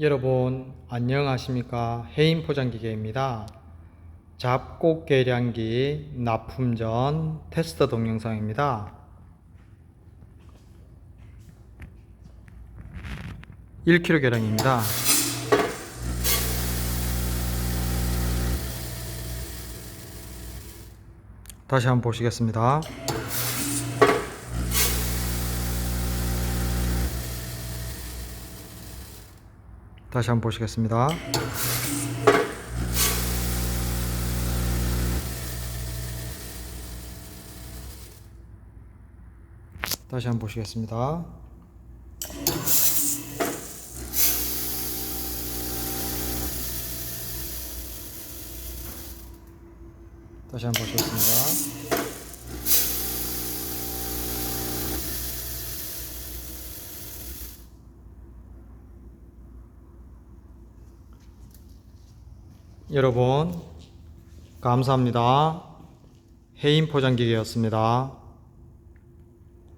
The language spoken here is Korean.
여러분 안녕하십니까 해인 포장기계입니다. 잡곡 계량기 납품 전 테스트 동영상입니다. 1kg 계량입니다. 다시 한번 보시겠습니다. 다시 한번 보시겠습니다. 다시 한번 보시겠습니다. 다시 한번 보시겠습니다. 여러분 감사합니다. 해인 포장기계였습니다.